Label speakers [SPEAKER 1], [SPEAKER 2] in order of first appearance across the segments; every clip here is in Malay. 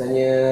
[SPEAKER 1] Misalnya. Uh.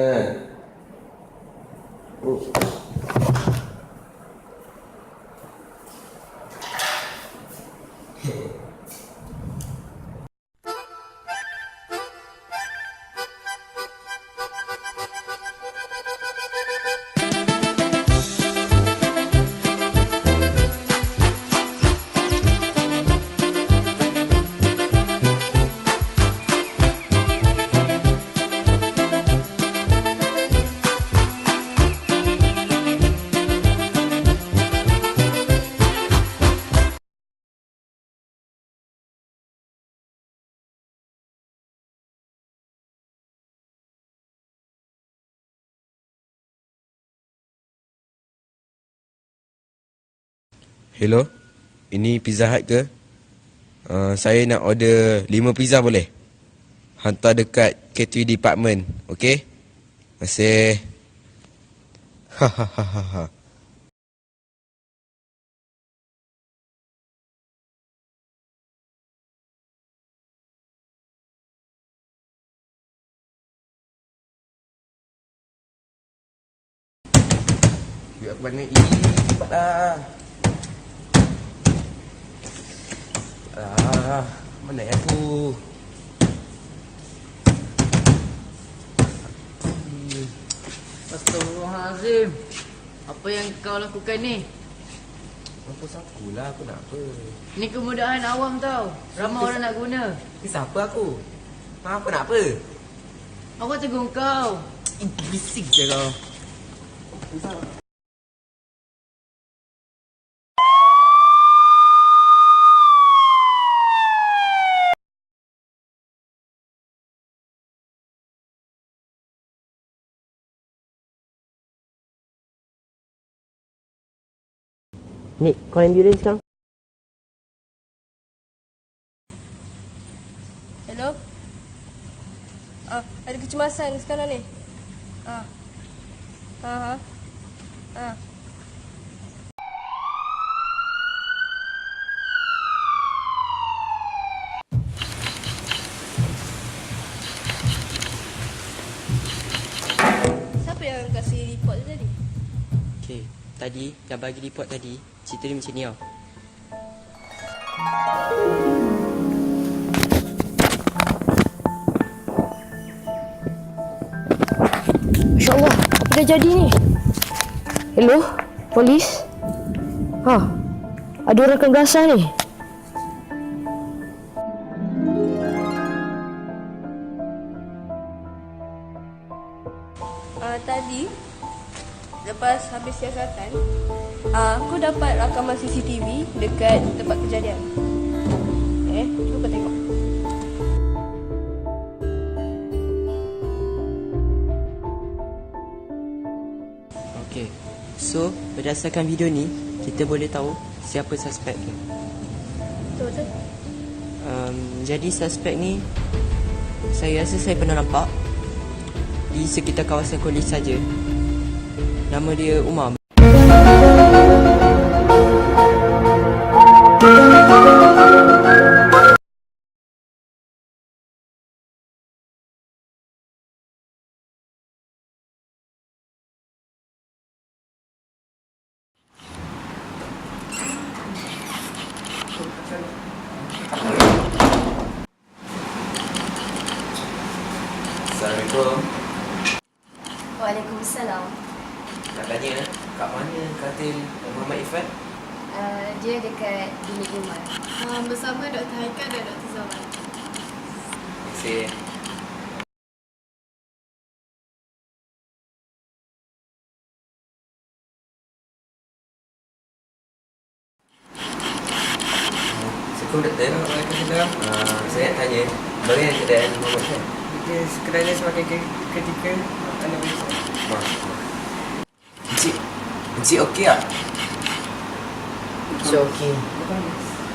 [SPEAKER 2] Hello, ini Pizza Hut ke? Uh, saya nak order 5 pizza boleh? Hantar dekat catering department, okey? Terima kasih. Hahaha. Aku mana? Ih, cepatlah. Ah, mana ya aku?
[SPEAKER 3] Astagfirullahalazim. Apa yang kau lakukan ni?
[SPEAKER 2] Mampus aku lah, aku nak apa?
[SPEAKER 3] Ni kemudahan awam tau. Ramai orang nak guna.
[SPEAKER 2] Ni siapa aku? Ha, apa nak apa?
[SPEAKER 3] Awak tegur kau.
[SPEAKER 2] Bising je kau.
[SPEAKER 4] Nik, kau ambulans sekarang?
[SPEAKER 5] Hello? Ah, ada kecemasan sekarang ni. Ah. Ha ha. Ah. Tadi
[SPEAKER 4] yang bagi report tadi, cerita dia macam ni tau.
[SPEAKER 5] Masya Allah, apa dah jadi ni? Hello, polis? Ha, ada orang kegasan ni. Uh, tadi, lepas habis siasatan, uh, aku dapat rakaman CCTV dekat tempat kejadian. Eh, cuba kau tengok.
[SPEAKER 4] Okey. So, berdasarkan video ni, kita boleh tahu siapa suspek dia.
[SPEAKER 5] Betul-betul.
[SPEAKER 4] Um, jadi suspek ni saya rasa saya pernah nampak di sekitar kawasan Kolis saja. Nama dia Umar.
[SPEAKER 2] Assalamualaikum.
[SPEAKER 6] Waalaikumsalam.
[SPEAKER 2] Nak tanya, kat mana katil Muhammad Irfan?
[SPEAKER 6] Uh, dia dekat bilik Umar.
[SPEAKER 5] Uh, bersama Dr. Haikal dan Dr. Zaman.
[SPEAKER 2] Terima kasih. Assalamualaikum doktor.
[SPEAKER 7] Waalaikumsalam.
[SPEAKER 2] Uh, saya nak tanya, bagaimana keadaan Muhammad Irfan?
[SPEAKER 7] Dia sebenarnya semakin ke- ketika anda bisa.
[SPEAKER 2] Maaf. Encik, Encik okey tak?
[SPEAKER 4] So, okey.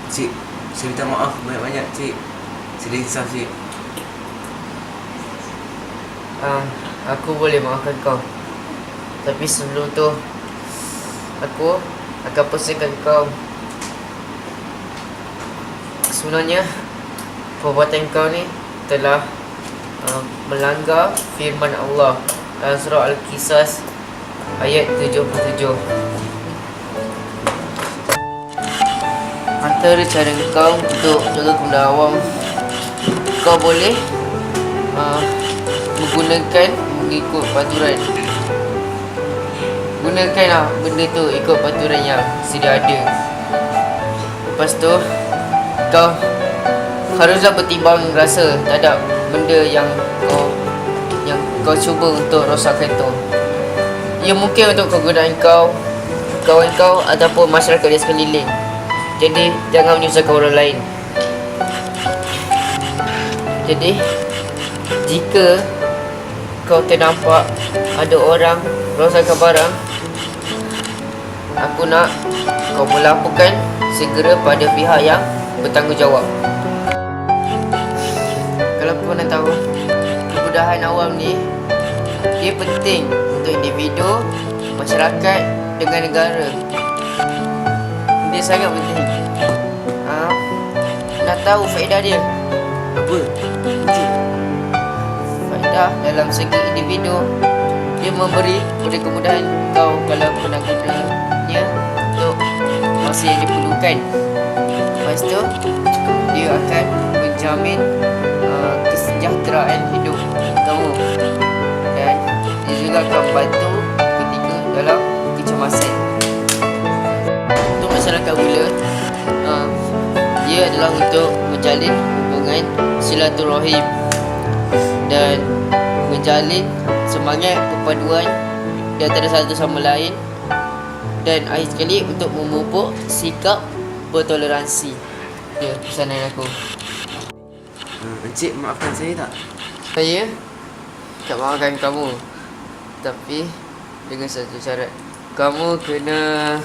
[SPEAKER 2] Cik, saya minta maaf banyak-banyak cik. Saya risau cik.
[SPEAKER 4] Ah, aku boleh maafkan kau. Tapi sebelum tu aku akan pesankan kau sebenarnya perbuatan kau ni telah uh, melanggar firman Allah dalam surah Al-Qisas ayat 77. Antara cara kau untuk jaga kemudahan awam kau boleh uh, menggunakan mengikut peraturan. Gunakan lah benda tu ikut peraturan yang sedia ada. Lepas tu kau haruslah bertimbang rasa terhadap benda yang kau yang kau cuba untuk rosakkan tu ia mungkin untuk kegunaan kau kawan kau ataupun masyarakat di sekeliling. Jadi jangan menyusahkan orang lain. Jadi jika kau ternampak ada orang rosakkan barang Aku nak kau melaporkan segera pada pihak yang bertanggungjawab. Kalau kau nak tahu Kemudahan awam ni Dia penting untuk individu, masyarakat dengan negara Dia sangat penting ha? Nak tahu faedah dia? Apa? Faedah dalam segi individu Dia memberi boleh kemudahan kau kalau nak gunanya Untuk masa yang diperlukan Lepas tu Dia akan menjamin uh, kesejahteraan hidup kamu juga akan membantu ketika dalam kecemasan Untuk masyarakat pula uh, Dia adalah untuk menjalin hubungan silaturahim Dan menjalin semangat perpaduan di antara satu sama lain dan akhir sekali untuk memupuk sikap bertoleransi. Ya, pesanan aku.
[SPEAKER 7] Uh, Encik maafkan saya tak?
[SPEAKER 4] Saya tak maafkan kamu. Tapi dengan satu syarat. Kamu kena